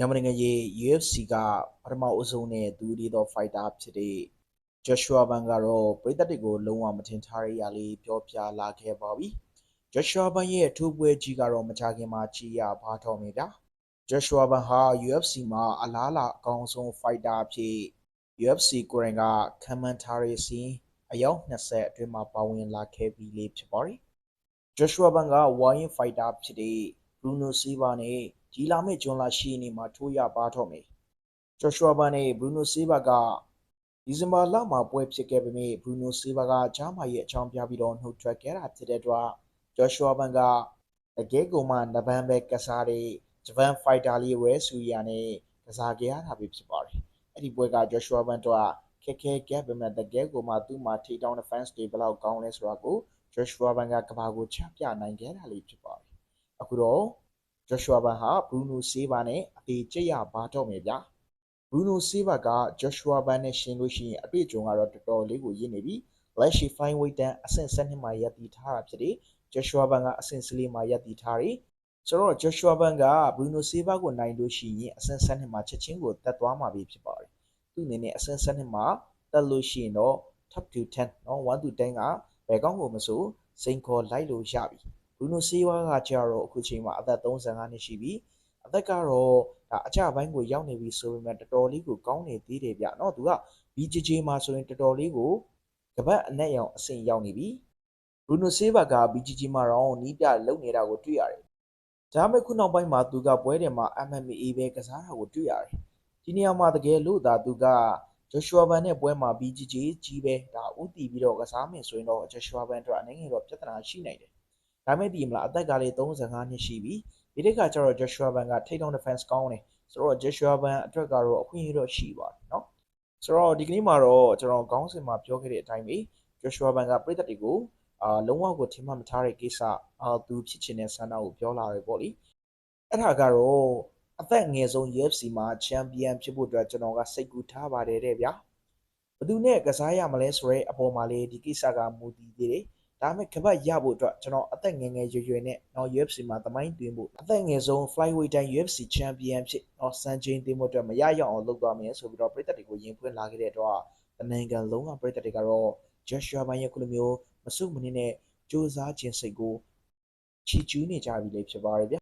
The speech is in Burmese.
မြန်မာနိုင်ငံရေး UFC ကပထမအဆုံးနဲ့ဒူဒီသော fighter ဖြစ်တဲ့ Joshua Ban ကတော့ပြည်သက်တွေကိုလုံးဝမထင်ထားတဲ့အရာလေးပြောပြလာခဲ့ပါပြီ။ Joshua Ban ရဲ့ထိုးပွဲကြီးကတော့မကြခင်မှာကြည်ရပါတော့မယ်ဗျာ။ Joshua Ban ဟာ UFC မှာအလားလာအကောင်းဆုံး fighter အဖြစ် UFC ကိုယ်တိုင်ကခံမှန်းထားတဲ့စီးအယောက်20အတွင်းမှာပါဝင်လာခဲ့ပြီးလေးဖြစ်ပါတယ်။ Joshua Ban ကဝိုင်း fighter ဖြစ်တဲ့ Bruno Silva နဲ့ ဒီလာမယ့်ဂျွန်လ10ရက်နေ့မှာထိုးရပါတော့မယ်။ Joshua Ban နဲ့ Bruno Silva ကဒီဇင်ဘာလမှာပွဲဖြစ်ခဲ့ပေမဲ့ Bruno Silva ကကြားမာရဲ့အကြောင်းပြပြီးတော့နှုတ်ထွက်ခဲ့တာဖြစ်တဲ့အတွက် Joshua Ban ကတကယ်ကိုမှနဗန်းပဲကစားတဲ့ဂျပန် fighter လေးရဲဆူရီယာနဲ့ကစားခဲ့ရတာပဲဖြစ်ပါတယ်။အဲ့ဒီပွဲက Joshua Ban တို့ခက်ခဲခဲ့ပေမဲ့တကယ်ကိုမှသူ့မှာထိတောင်းတဲ့ fans တွေဘယ်လောက်ကောင်းလဲဆိုတာကို Joshua Ban ကကဘာကိုချပြနိုင်ခဲ့တာလေးဖြစ်ပါတယ်။အခုတော့ Joshua Ban ဟာ Bruno Silva နဲ့အသေးကျရပါတော့မယ်ဗျာ။ Bruno Silva က Joshua Ban နဲ့ရှင်လို့ရှိရင်အတွေ့အကြုံကတော့တော်တော်လေးကိုရင့်နေပြီ။လက်ရှိ fine weight တန်းအဆင့်7မှာရပ်တည်ထားတာဖြစ်တယ်။ Joshua Ban ကအဆင့်4မှာရပ်တည်ထားတယ်။ဆိုတော့ Joshua Ban က Bruno Silva ကိုနိုင်လို့ရှိရင်အဆင့်7မှာချက်ချင်းကိုတက်သွားမှာပဲဖြစ်ပါတယ်။သူ့အနေနဲ့အဆင့်7မှာတက်လို့ရှိရင်တော့ top to 10เนาะ1 to 10ကဘယ်ကောင်းကိုမဆိုစိန်ခေါ်လိုက်လို့ရပြီ။ Bruno Silva ကကြတော့အခုချိန်မှာအသက်35နှစ်ရှိပြီ။အသက်ကတော့ဒါအကြပိုင်းကိုရောက်နေပြီဆိုပေမဲ့တော်တော်လေးကိုကောင်းနေသေးတယ်ဗျเนาะသူက BJJ မှာဆိုရင်တော်တော်လေးကိုကပတ်အနက်ရောင်အဆင့်ရောက်နေပြီ။ Bruno Silva က BJJ မှာတော့နီးပြလုံနေတာကိုတွေ့ရတယ်။ဒါပေမဲ့ခုနောက်ပိုင်းမှာသူကပွဲတယ်မှာ MMA ပဲကစားတာကိုတွေ့ရတယ်။ဒီနေရာမှာတကယ်လို့သာသူက Joshua Ban နဲ့ပွဲမှာ BJJ ကြီးပဲဒါဥတီပြီးတော့ကစားမယ်ဆိုရင်တော့ Joshua Ban အတွက်အနေငယ်တော့ပြဿနာရှိနိုင်တယ်။ ဒါပေမဲ့ဒီမလားအသက်ကလေး35နှစ်ရှိပြီ။ဒီတစ်ခါကျတော့ Joshua Ban ကထိတ်တောင်း defense ကောင်းတယ်။ဆိုတော့ Joshua Ban အတွက်ကတော့အခွင့်အရေးတော့ရှိပါတယ်เนาะ။ဆိုတော့ဒီကနေ့မှာတော့ကျွန်တော်ခေါင်းစဉ်မှာပြောခဲ့တဲ့အတိုင်းပဲ Joshua Ban ကပြည်သက်တွေကိုအာလုံးဝကိုထင်မှတ်မထားတဲ့ကိစ္စအာသူဖြစ်ချင်တဲ့ဆန္ဒကိုပြောလာတယ်ပေါ့လေ။အဲ့ဒါကတော့အသက်ငယ်ဆုံး UFC မှာချန်ပီယံဖြစ်ဖို့အတွက်ကျွန်တော်ကစိတ်ကူးထားပါတယ်တဲ့ဗျာ။ဘယ်သူနဲ့ကစားရမလဲဆိုရဲအပေါ်မှာလေဒီကိစ္စကမူတည်သေးတယ်။ ဒါပေမဲ့ကပတ်ရဖို့အတွက်ကျွန်တော်အသက်ငယ်ငယ်ရွယ်ရွယ်နဲ့တော့ UFC မှာသမိုင်းတွင်ဖို့အသက်ငယ်ဆုံး flyweight တိုင်း UFC champion ဖြစ်တော့စံချိန်တင်ဖို့အတွက်မရရအောင်လုပ်သွားမယ်ဆိုပြီးတော့ပြည်သက်တွေကိုရင်ဖွင့်လာခဲ့တဲ့အတွက်တနိုင်ငံလုံးကပြည်သက်တွေကတော့ Joshua Ban ရဲ့ခုလိုမျိုးမစုမနစ်နဲ့စူးစမ်းခြင်းစိတ်ကိုချီကျူးနေကြပြီလေဖြစ်ပါတယ်ဗျာ